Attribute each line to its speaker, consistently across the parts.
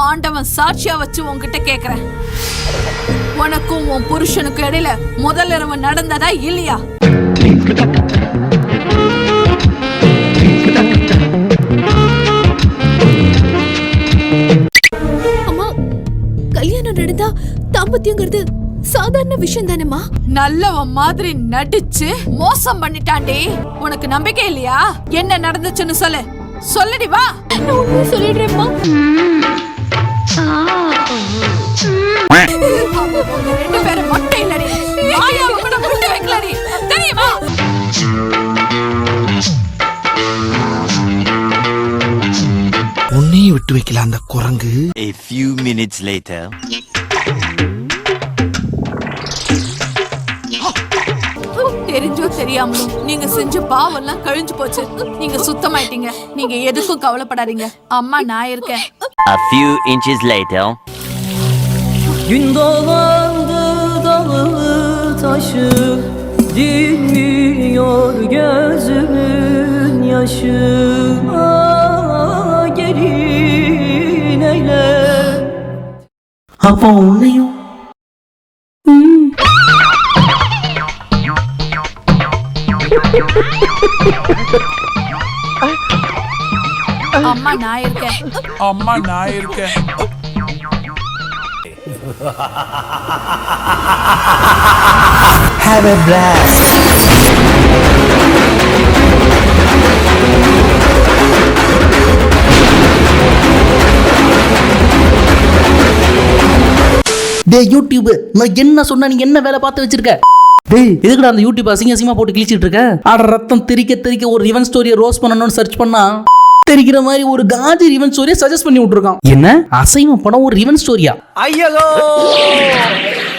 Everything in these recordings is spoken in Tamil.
Speaker 1: ஆண்டவன் சாட்சியா வச்சு உன்கிட்ட கேக்குறேன். உனக்கும் உன் புருஷனுக்கும் இடையில முதல் இரவு நடந்ததா இல்லையா?
Speaker 2: அம்மா கல்யாணம் நடந்தா தாம்பத்தியங்கிறது சாதாரண விஷயம் தானேம்மா?
Speaker 1: நல்லவன் மாதிரி நடிச்சு மோசம் பண்ணிட்டாண்டி உனக்கு நம்பிக்கை இல்லையா? என்ன நடந்துச்சுன்னு சொல்லு. சொல்லுடி வா.
Speaker 2: நான் உண்மையை
Speaker 1: உங்க ரெண்டு பேரும் மொட்டை இல்லடி மாயாவை கூட விட்டு வைக்கலடி தெரியுமா
Speaker 3: உன்னையும் விட்டு வைக்கல அந்த குரங்கு
Speaker 4: A few minutes later.
Speaker 1: தெரிஞ்சோ தெரியாமலோ நீங்க செஞ்ச பாவம் எல்லாம் கழிஞ்சு போச்சு. நீங்க சுத்தமாயிட்டீங்க. நீங்க எதுக்கும் கவலைப்படாதீங்க. அம்மா நான் இருக்கேன்.
Speaker 4: A few inches later.
Speaker 5: Gün dolandı dalı taşı Dinmiyor gözümün yaşı. Ah, Gelin eyle.
Speaker 3: அப்போ உன்னையும்
Speaker 1: அம்மா நான் இருக்கேன்.
Speaker 6: அம்மா நான் இருக்கேன்.
Speaker 3: ஹேவ் எ பிளாஸ்ட் டேய் யூடியூப் நான் என்ன சொன்னா நீ என்ன வேலை பார்த்து வச்சிருக்க? டேய் எதுக்குடா அந்த யூடியூப் அசிங்க அசிங்கமா போட்டு கிழிச்சிட்டு இருக்க ஆட ரத்தம் திரிக்க திரிக்க ஒரு ரிவன் ஸ்டோரியை ரோஸ் பண்ணணும்னு சர்ச் பண்ணா தெரிக்கிற மாதிரி ஒரு காஜி ரிவன் ஸ்டோரியை சஜஸ்ட் பண்ணி விட்டுருக்கான். என்ன? அசைவ படம் ஒரு ரிவன் ஸ்டோரியா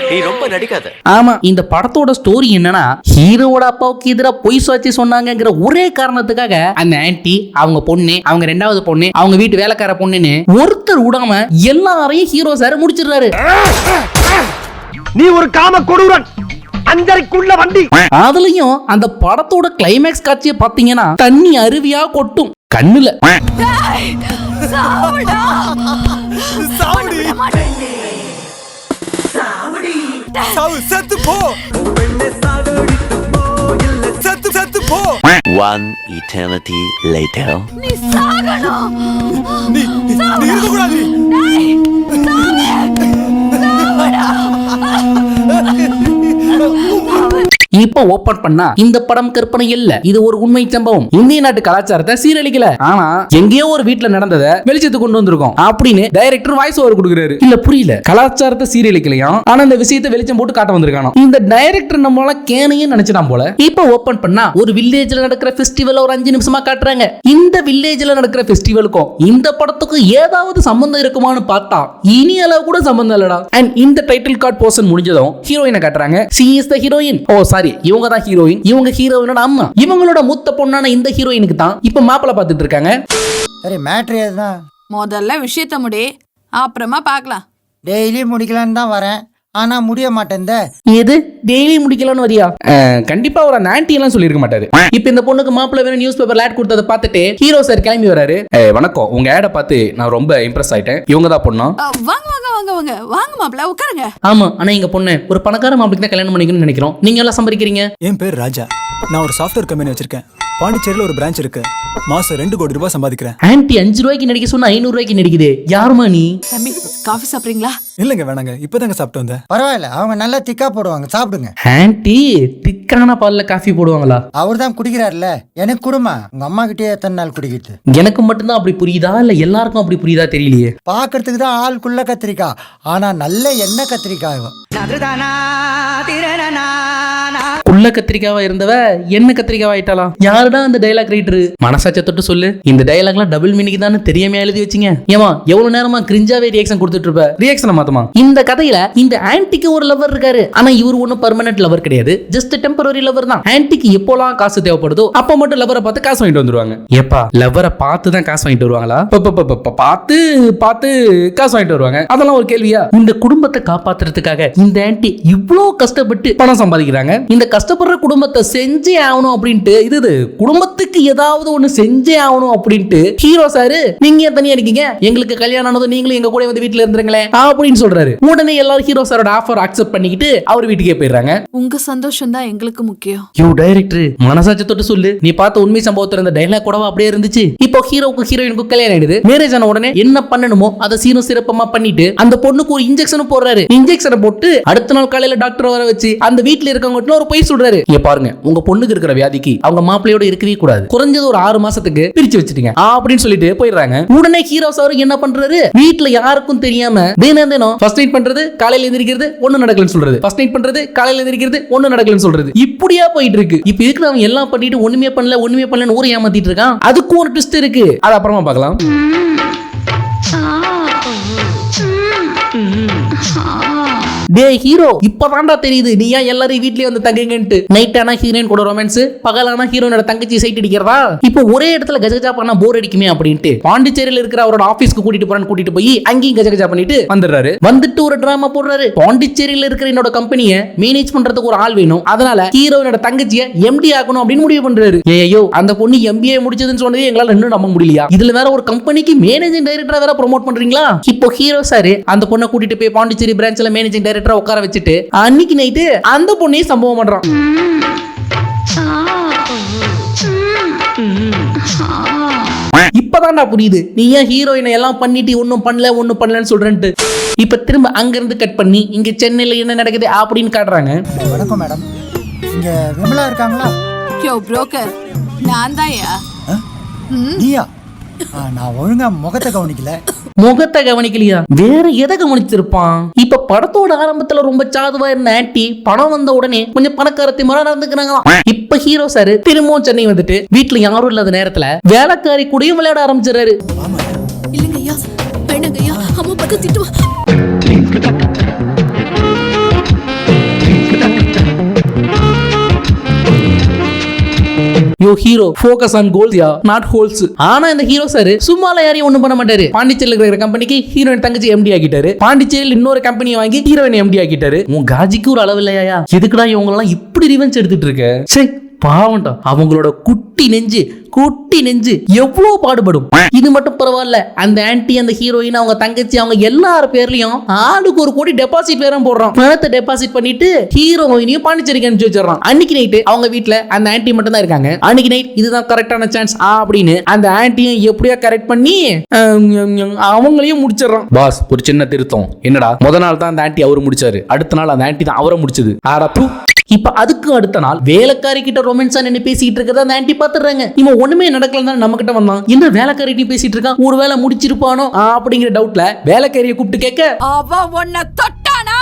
Speaker 4: நீ ரொம்ப நடிக்காத.
Speaker 3: ஆமா இந்த படத்தோட ஸ்டோரி என்னன்னா ஹீரோவோட அப்பாவுக்கு எதிராக பொய் சாட்சி சொன்னாங்கங்கிற ஒரே காரணத்துக்காக அந்த ஆன்ட்டி அவங்க பொண்ணு அவங்க ரெண்டாவது பொண்ணு அவங்க வீட்டு வேலைக்கார பொண்ணுன்னு ஒருத்தர் விடாம எல்லாரையும் ஹீரோ சார் முடிச்சிடுறாரு.
Speaker 7: நீ ஒரு காம கொடூரன்! அஞ்சரைக்குள்ள வண்டி.
Speaker 3: அதுலயும் அந்த படத்தோட கிளைமேக்ஸ் காட்சியை பாத்தீங்கன்னா தண்ணி அருவியா கொட்டும். கண்ணுல.
Speaker 6: செத்து போ செத்து செத்து போ
Speaker 4: One eternity later.
Speaker 1: நீ சாகணும்.
Speaker 6: நீ நீ இருக்க கூடாது.
Speaker 3: இப்ப ஓபன் பண்ணா இந்த படம் கற்பனை இல்ல. இது ஒரு உண்மை சம்பவம். இந்திய நாட்டு கலாச்சாரத்தை சீரழிக்கல. ஆனா எங்கேயோ ஒரு வீட்ல நடந்ததை வெளிச்சத்துக்கு கொண்டு வந்திருக்கோம். அப்படின்னு டைரக்டர் வாய்ஸ் ஓவர் கொடுக்குறாரு. இல்ல புரியல. கலாச்சாரத்தை சீரழிக்கலையாம் ஆனா இந்த விஷயத்தை வெளிச்சம் போட்டு காட்ட வந்திருக்கானோ? இந்த டைரக்டர் நம்மளால கேனையே நினைச்சிடாம் போல. இப்ப ஓபன் பண்ணா ஒரு வில்லேஜ்ல நடக்கிற ஃபெஸ்டிவல் ஒரு அஞ்சு நிமிஷமா காட்டுறாங்க. இந்த வில்லேஜ்ல நடக்கிற ஃபெஸ்டிவலுக்கும் இந்த படத்துக்கும் ஏதாவது சம்பந்தம் இருக்குமான்னு பார்த்தா இனி அளவு கூட சம்பந்தம் இல்லடா. அண்ட் இந்த டைட்டில் கார்டு போர்ஷன் முடிஞ்சதும் ஹீரோயினை காட்டுறாங்க. She is the heroine oh sorry இவங்க தான் ஹீரோயின் இவங்க ஹீரோயினோட அம்மா. இவங்களோட மூத்த பொண்ணான இந்த ஹீரோயினுக்கு தான் இப்ப மாப்பிள்ளை பார்த்துட்டு இருக்காங்க.
Speaker 8: சரி மேட்ரு எதுதான்
Speaker 1: முதல்ல விஷயத்த முடி அப்புறமா பார்க்கலாம்.
Speaker 8: டெய்லி முடிக்கலான்னு தான் வரேன். ஆனா முடிய மாட்டேன்த.
Speaker 3: எது? டெய்லி முடிக்கலாம்னு வரியா? கண்டிப்பா ஒரு ஆன்டி எல்லாம் சொல்லிருக்க மாட்டாரு. இப்ப இந்த பொண்ணுக்கு மாப்பிள்ளை வேணும் நியூஸ் பேப்பர் ஆட் கொடுத்ததை பார்த்துட்டு ஹீரோ சார் கிளம்பி வராரு. "ஏய், வணக்கம். உங்க ஆடை பார்த்து நான் ரொம்ப இம்ப்ரெஸ் ஆயிட்டேன். இவங்க தான் பொண்ணா?
Speaker 1: வாங்க வாங்க வாங்க வாங்க. வாங்க மாப்பிள்ள உட்காருங்க.
Speaker 3: ஆமா ஆனா எங்க பொண்ணு ஒரு பணக்கார மாப்பிளைக்கு தான் கல்யாணம் பண்ணிக்கணும்னு நினைக்கிறோம். நீங்க எல்லாம் சம்பாதிக்கிறீங்க?
Speaker 9: என் பேர் ராஜா. நான் ஒரு சாஃப்ட்வேர் கம்பெனி வச்சிருக்கேன். பாண்டிச்சேரியில் ஒரு பிரான்ச் இருக்கு. மாசம் ரெண்டு கோடி ரூபாய் சம்பாதிக்கிறேன்.
Speaker 3: ஆன்டி அஞ்சு ரூபாய்க்கு நடிக்க சொன்னா ஐநூறு ரூபாய்க்கு நடிக்குது. யாருமா நீ?
Speaker 1: தம்பி காஃபி சாப்பிட்றீங்களா?
Speaker 9: இல்லைங்க வேணாங்க. இப்போதாங்க சாப்பிட்டு வந்தேன்.
Speaker 8: பரவாயில்ல அவங்க நல்லா திக்கா போடுவாங்க. சாப்பிடுங்க.
Speaker 3: ஆன்டி திக்கான பால்ல காஃபி போடுவாங்களா?
Speaker 8: அவர் தான் குடிக்கிறாருல்ல. எனக்கு குடுமா? உங்க அம்மா கிட்டே எத்தனை நாள் குடிக்கிறது
Speaker 3: எனக்கு மட்டும்தான் அப்படி புரியுதா? இல்ல எல்லாருக்கும் அப்படி புரியுதா தெரியலையே?
Speaker 8: பார்க்கறதுக்கு தான் ஆள் குள்ள கத்திரிக்காய் ஆனா நல்ல எண்ணெய் கத்திரிக்காய்.
Speaker 3: உள்ள கத்திரிக்காவா இருந்தவ என்ன கத்திரிக்காவா ஆயிட்டாளா யாருடா அந்த டைலாக் ரைட்டர் மனசாச்ச தொட்டு சொல்லு. இந்த டைலாக்லாம் டபுள் மீனிங் தானே தெரியாம எழுதி வச்சீங்க. ஏமா எவ்வளவு நேரமா கிரிஞ்சாவே ரியாக்ஷன் கொடுத்துட்டு இருப்ப? ரியாக்ஷனை மாத்தமா? இந்த கதையில இந்த ஆன்டிக்கு ஒரு லவர் இருக்காரு. ஆனா இவர் ஒன்னும் பர்மனன்ட் லவர் கிடையாது. ஜஸ்ட் டெம்பரரி லவர் தான். ஆன்டிக்கு எப்போலாம் காசு தேவைப்படுதோ அப்ப மட்டும் லவரை பார்த்து காசு வாங்கிட்டு வந்துருவாங்க. ஏப்பா லவரை பார்த்து தான் காசு வாங்கிட்டு வருவாங்களா? பார்த்து பார்த்து காசு வாங்கிட்டு வருவாங்க. அதெல்லாம் ஒரு கேள்வியா? இந்த குடும்பத்தை காப்பாத்துறதுக்காக இந்த ஆன்டி இவ்வளவு கஷ்டப்பட்டு பணம் சம்பாதிக்கிறாங்க. இந்த கஷ்ட கஷ்டப்படுற குடும்பத்தை செஞ்சே ஆகணும் அப்படின்ட்டு இது இது குடும்பத்துக்கு ஏதாவது ஒண்ணு செஞ்சே ஆகணும் அப்படின்ட்டு ஹீரோ சாரு நீங்க ஏன் தனியா இருக்கீங்க? எங்களுக்கு கல்யாணம் ஆனதும் நீங்களும் எங்க கூட வந்து வீட்டுல இருந்துருங்களேன். அப்படின்னு சொல்றாரு. உடனே எல்லாரும் ஹீரோ சாரோட ஆஃபர் அக்செப்ட் பண்ணிக்கிட்டு அவர் வீட்டுக்கே போயிடுறாங்க.
Speaker 1: உங்க சந்தோஷம் தான் எங்களுக்கு முக்கியம்.
Speaker 3: யூ டைரக்டர் மனசாட்சி தொட்டு சொல்லு. நீ பார்த்த உண்மை சம்பவத்துல இருந்த டைலாக் கூடவா அப்படியே இருந்துச்சு? இப்போ ஹீரோவுக்கு ஹீரோயினுக்கு கல்யாணம் ஆயிடுது. மேரேஜ் ஆன உடனே என்ன பண்ணணுமோ அதை சீரும் சிறப்பமா பண்ணிட்டு அந்த பொண்ணுக்கு ஒரு இன்ஜெக்ஷன் போடுறாரு. இன்ஜெக்ஷனை போட்டு அடுத்த நாள் காலையில டாக்டர் வர வச்சு அந்த வீட்ல இருக்கவங்க ஒரு பொய் சொல்றாரு. இங்க பாருங்க உங்க பொண்ணுக்கு இருக்கிற வியாதிக்கு அவங்க மாப்பிள்ளையோட இருக்கவே கூடாது. குறைஞ்சது ஒரு ஆறு மாசத்துக்கு பிரிச்சு வச்சிட்டீங்க. அப்படின்னு சொல்லிட்டு போயிடுறாங்க. உடனே ஹீரோ சார் என்ன பண்றாரு? வீட்டுல யாருக்கும் தெரியாம தினம் தினம் ஃபர்ஸ்ட் நைட் பண்றது காலையில எந்திரிக்கிறது ஒண்ணு நடக்கலன்னு சொல்றது. ஃபர்ஸ்ட் நைட் பண்றது காலையில எந்திரிக்கிறது ஒண்ணு நடக்கலன்னு சொல்றது. இப்படியா போயிட்டு இருக்கு. இப்ப இதுக்கு அவன் எல்லாம் பண்ணிட்டு ஒண்ணுமே பண்ணல ஒண்ணுமே பண்ணலன்னு ஊரை ஏமாத்திட்டு இருக்கான். அதுக்கும் ஒரு ட்விஸ்ட் இருக்கு. அது அப்புறமா பார்க்கலாம். டே ஹீரோ இப்பதான்டா தெரியுது. நீ ஏன் எல்லாரும் வீட்லயே வந்து தங்குங்கன்ட்டு? நைட் ஆனா ஹீரோயின் கூட ரொமான்ஸ் பகலானா ஹீரோனோட தங்கச்சி சைட் அடிக்கிறதா இப்போ ஒரே இடத்துல கஜகஜா பண்ணா போர் அடிக்குமே அப்படின்ட்டு. பாண்டிச்சேரியில இருக்கிற அவரோட ஆபீஸ்க்கு கூட்டிட்டு போறான்னு கூட்டிட்டு போய் அங்கேயும் கஜகஜா பண்ணிட்டு வந்துடுறாரு. வந்துட்டு ஒரு டிராமா போடுறாரு. பாண்டிச்சேரியில இருக்கிற என்னோட கம்பெனியை மேனேஜ் பண்றதுக்கு ஒரு ஆள் வேணும். அதனால ஹீரோயினோட தங்கச்சியை எம்டி ஆகணும் அப்படின்னு முடிவு பண்றாரு. ஏயோ அந்த பொண்ணு எம்பிஏ முடிச்சதுன்னு சொன்னதே எங்களால இன்னும் நம்ப முடியலையா? இதுல வேற ஒரு கம்பெனிக்கு மேனேஜிங் டைரக்டரா வேற ப்ரோமோட் பண்றீங்களா? இப்போ ஹீரோ சார் அந்த பொண்ணை கூட்டிட்டு போய் பாண்டிச்சேரி பிரான்ச்ல மேனேஜிங் டைரக்டர் உட்கார வச்சுட்டு அன்னைக்கு நைட்டு அந்த பொண்ணையும் சம்பவம் பண்றான். இப்பதான்டா புரியுது. நீ ஏன் ஹீரோயினை எல்லாம் பண்ணிட்டு ஒன்னும் பண்ணல ஒன்னும் பண்ணலன்னு சொல்றேன்ட்டு. இப்ப திரும்ப அங்க இருந்து கட் பண்ணி இங்க சென்னையில என்ன நடக்குது அப்படின்னு காட்டுறாங்க.
Speaker 8: வணக்கம் மேடம். இங்க விமலா இருக்காங்களா?
Speaker 1: யோ புரோக்கர் நான் தான்யா.
Speaker 8: ஆ? நீயா? நான் ஒழுங்கா முகத்தை கவனிக்கல.
Speaker 3: முகத்தை கவனிக்கலையா? வேற எதை கவனிச்சிருப்பான்? இப்ப படத்தோட ஆரம்பத்துல ரொம்ப சாதுவா இருந்த ஆன்டி படம் வந்த உடனே கொஞ்சம் பணக்காரத்தை முறை நடந்துக்கிறாங்களாம் இப்ப ஹீரோ சார் திரும்பவும் சென்னை வந்துட்டு வீட்டுல யாரும் இல்லாத நேரத்துல வேலைக்காரி கூடயும் விளையாட ஆரம்பிச்சிடுறாரு.
Speaker 2: இல்லைங்க ஐயா வேணாங்க ஐயா அம்மா பார்த்து திட்டுவா
Speaker 3: yo hero focus on goals ya not holes ஆனா இந்த ஹீரோ சார் சும்மால யாரையும் ஒண்ணும் பண்ண மாட்டாரு. பாண்டிச்சேரியில் இருக்கிற கம்பெனிக்கு ஹீரோயின் தங்கச்சி எம்டி ஆக்கிட்டாரு. பாண்டிச்சேரியில் இன்னொரு கம்பெனியை வாங்கி ஹீரோயின் எம்டி ஆக்கிட்டாரு. உன் காஜிக்கு ஒரு அளவு இல்லையா எதுக்குடா இவங்க எல்லாம் இப்படி ரிவெஞ்ச் எடுத்துட்டு இருக்க? சே பாவம்டா அவங்களோட குட்டி நெஞ்சு குட்டி நெஞ்சு எவ்வளோ பாடுபடும். இது மட்டும் பரவாயில்ல. அந்த ஆன்டி அந்த ஹீரோயின் அவங்க தங்கச்சி அவங்க எல்லார் பேர்லயும் ஆளுக்கு ஒரு கோடி டெபாசிட் வேற போடுறான். பணத்தை டெபாசிட் பண்ணிட்டு ஹீரோயினையும் பாண்டிச்சேரிக்கு அனுப்பிச்சு வச்சிடறான். அன்னைக்கு நைட்டு அவங்க வீட்டில் அந்த ஆன்டி மட்டும் தான் இருக்காங்க. அன்னைக்கு நைட் இதுதான் கரெக்டான சான்ஸ் அப்படின்னு அந்த ஆன்டியும் எப்படியோ கரெக்ட் பண்ணி அவங்களையும் முடிச்சிடறான். பாஸ் ஒரு சின்ன திருத்தம். என்னடா? முத நாள் தான் அந்த ஆன்டி அவர் முடிச்சாரு. அடுத்த நாள் அந்த ஆன்டி தான் அவரை முடிச்சது. ஆடா தூ. இப்ப அதுக்கு அடுத்த நாள் வேலைக்காரி கிட்ட ரொமான்ஸா நின்னு பேசிட்டு இருக்கிறத அந்த ஆன்ட்டி பாத்துறாங்க இவன் ஒண்ணுமே நடக்கல தான் நம்ம கிட்ட வந்தான். என்ன வேலைக்காரி பேசிட்டு இருக்கான்? ஒரு வேலை முடிச்சிருப்பானோ அப்படிங்கிற டவுட்ல வேலைக்காரியை கூப்பிட்டு கேட்க
Speaker 1: அவ உன்னை தொட்டானா?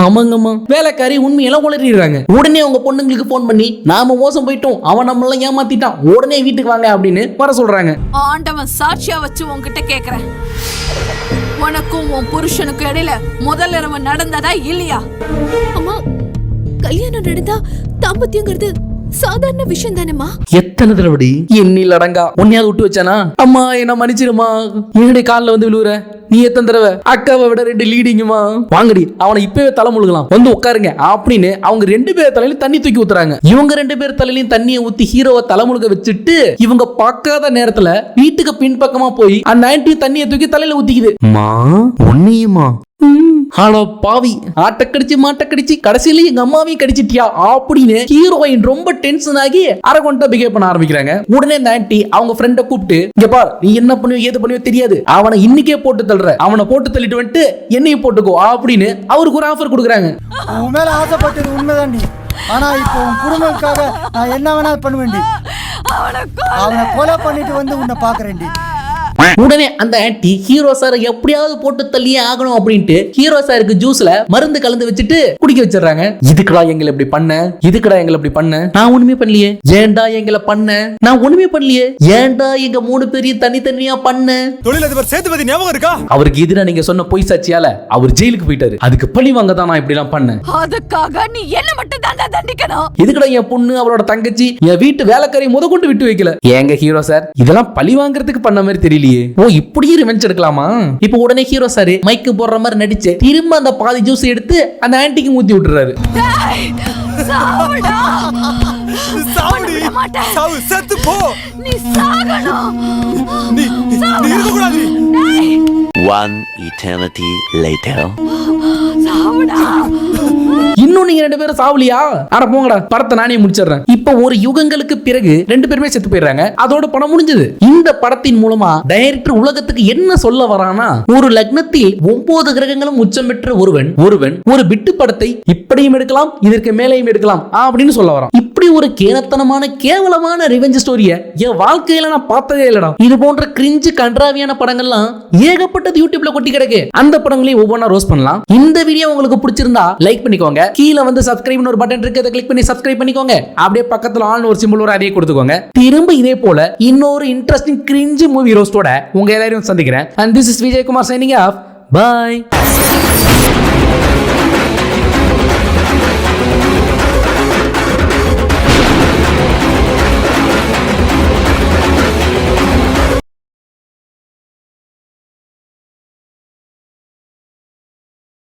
Speaker 3: ஆமாங்கம்மா. வேலைக்காரி உண்மையெல்லாம் உளறிடுறாங்க. உடனே உங்க பொண்ணுங்களுக்கு ஃபோன் பண்ணி நாம மோசம் போயிட்டோம். அவன் நம்மளாம் ஏமாத்திட்டான். உடனே வீட்டுக்கு வாங்க அப்படின்னு வர சொல்றாங்க.
Speaker 1: ஆண்டவன் சாட்சியா வச்சு உன்கிட்ட கேக்குறேன். உனக்கும் உன் புருஷனுக்கும் இடையில முதல் இரவு நடந்ததா இல்லையா?
Speaker 2: அம்மா கல்யாணம் நடந்தா தாம்பத்தியங்கிறது சாதாரண விஷயம் தானேம்மா?
Speaker 3: எத்தனை தடவை எண்ணில் அடங்கா உன்னையாவது விட்டு வச்சானா? அம்மா என்ன மன்னிச்சிருமா என்னுடைய காலில் வந்து விழுவுற? நீ எத்தனை தடவை? அக்காவை விட ரெண்டு லீடிங்குமா வாங்கடி அவனை இப்பவே தலை முழுகலாம். வந்து உட்காருங்க. அப்படின்னு அவங்க ரெண்டு பேர் தலையிலும் தண்ணி தூக்கி ஊத்துறாங்க. இவங்க ரெண்டு பேர் தலையிலையும் தண்ணியை ஊத்தி ஹீரோவை தலை முழுக வச்சுட்டு இவங்க பார்க்காத நேரத்துல வீட்டுக்கு பின்பக்கமா போய் அந்த ஆன்ட்டி தண்ணியை தூக்கி தலையில ஊத்திக்குது. மா உன்னையுமா? ஆனா பாவி ஆட்ட கடிச்சு மாட்ட கடிச்சு கடைசியில எங்க அம்மாவையும் கடிச்சிட்டியா? அப்படின்னு ஹீரோயின் ரொம்ப டென்ஷன் ஆகி அரகொண்டா பிஹேவ் பண்ண ஆரம்பிக்கிறாங்க. உடனே இந்த ஆன்ட்டி அவங்க ஃப்ரெண்ட கூப்பிட்டு இங்க பார் நீ என்ன பண்ணுவியோ ஏது பண்ணுவியோ தெரியாது. அவனை இன்னைக்கே போட்டு தள்ளுற. அவனை போட்டு தள்ளிட்டு வந்துட்டு என்னையும் போட்டுக்கோ அப்படின்னு அவருக்கு ஒரு ஆஃபர் கொடுக்குறாங்க.
Speaker 8: உன் மேல ஆசைப்பட்டது உண்மைதான்டி ஆனா இப்போ உன் குடும்பத்துக்காக நான் என்ன வேணாலும் பண்ணுவேன்டி அவனை கொலை பண்ணிட்டு வந்து உன்னை பாக்குறேன்டி
Speaker 3: உடனே அந்த ஆன்ட்டி ஹீரோ சார் எப்படியாவது போட்டு தள்ளியே ஆகணும் அப்படின்ட்டு ஹீரோ சாருக்கு ஜூஸ்ல மருந்து கலந்து வச்சுட்டு குடிக்க வச்சிடுறாங்க. இதுக்குடா எங்களை இப்படி பண்ண? இதுக்குடா எங்களை இப்படி பண்ண? நான் ஒண்ணுமே பண்ணலையே. ஏன்டா எங்களை பண்ண? நான் ஒண்ணுமே பண்ணலையே. ஏன்டா எங்க மூணு பேரையும் தனித்தனியா பண்ண?
Speaker 6: தொழிலதிபர் சேதுபதி ஞாபகம் இருக்கா?
Speaker 3: அவருக்கு எதிராக நீங்க சொன்ன பொய் சாட்சியால அவர் ஜெயிலுக்கு போயிட்டாரு. அதுக்கு பழி வாங்க தான் நான் இப்படி எல்லாம் பண்ணேன்.
Speaker 1: அதுக்காக நீ என்ன மட்டும் தாண்டா தண்டிக்கணும்?
Speaker 3: எதுக்குடா என் பொண்ணு அவரோட தங்கச்சி என் வீட்டு வேலைக்காரி முத கொண்டு விட்டு வைக்கல? ஏங்க ஹீரோ சார் இதெல்லாம் பழி வாங்குறதுக்கு பண்ண மாதிரி தெரியலையே. ஓ இப்படியே ரிவெஞ்ச் எடுக்கலாமா? இப்போ உடனே ஹீரோ சார் மைக்கு போடுற மாதிரி நடிச்சு திரும்ப அந்த பாதி ஜூஸ் எடுத்து அந்த ஆன்ட்டிக்கு ஊத்தி விட்டுறாரு.
Speaker 6: சாவு செத்து போ.
Speaker 1: நீ சாகணும்.
Speaker 6: நீ நீ இருக்க கூடாது
Speaker 1: டேய்,
Speaker 4: One eternity later.
Speaker 1: சாவுடா.
Speaker 3: இன்னும் நீங்க ரெண்டு பேரும் சாவலியா? அட போங்கடா படத்தை நானே முடிச்சிடுறேன். இப்ப ஒரு யுகங்களுக்கு பிறகு ரெண்டு பேருமே செத்து போயிடுறாங்க. அதோட படம் முடிஞ்சது. இந்த படத்தின் மூலமா டைரக்டர் உலகத்துக்கு என்ன சொல்ல வரானா ஒரு லக்னத்தில் ஒன்பது கிரகங்களும் உச்சம் பெற்ற ஒருவன் ஒருவன் ஒரு விட்டு படத்தை இப்படியும் எடுக்கலாம் இதற்கு மேலேயும் எடுக்கலாம் அப்படின்னு சொல்ல வரான். ஒரு கேனத்தனமான கேவலமான ரிவெஞ்ச் ஸ்டோரிய என் வாழ்க்கையில நான் பார்த்ததே இல்லடா. இது போன்ற கிரிஞ்சு கன்றாவியான படங்கள்லாம் ஏகப்பட்டது யூடியூப்ல கொட்டி கிடக்கு. அந்த படங்களையும் ஒவ்வொன்றா ரோஸ் பண்ணலாம். இந்த வீடியோ உங்களுக்கு பிடிச்சிருந்தா லைக் பண்ணிக்கோங்க. கீழே வந்து சப்ஸ்கிரைப் ஒரு பட்டன் இருக்கு. அதை கிளிக் பண்ணி சப்ஸ்கிரைப் பண்ணிக்கோங்க. அப்படியே பக்கத்துல ஆன் ஒரு சிம்பிள் ஒரு அதே கொடுத்துக்கோங்க. திரும்ப இதே போல இன்னொரு இன்ட்ரெஸ்டிங் கிரிஞ்சு மூவி ரோஸ்டோட உங்க எல்லாரையும் சந்திக்கிறேன். And this is Vijayakumar signing off bye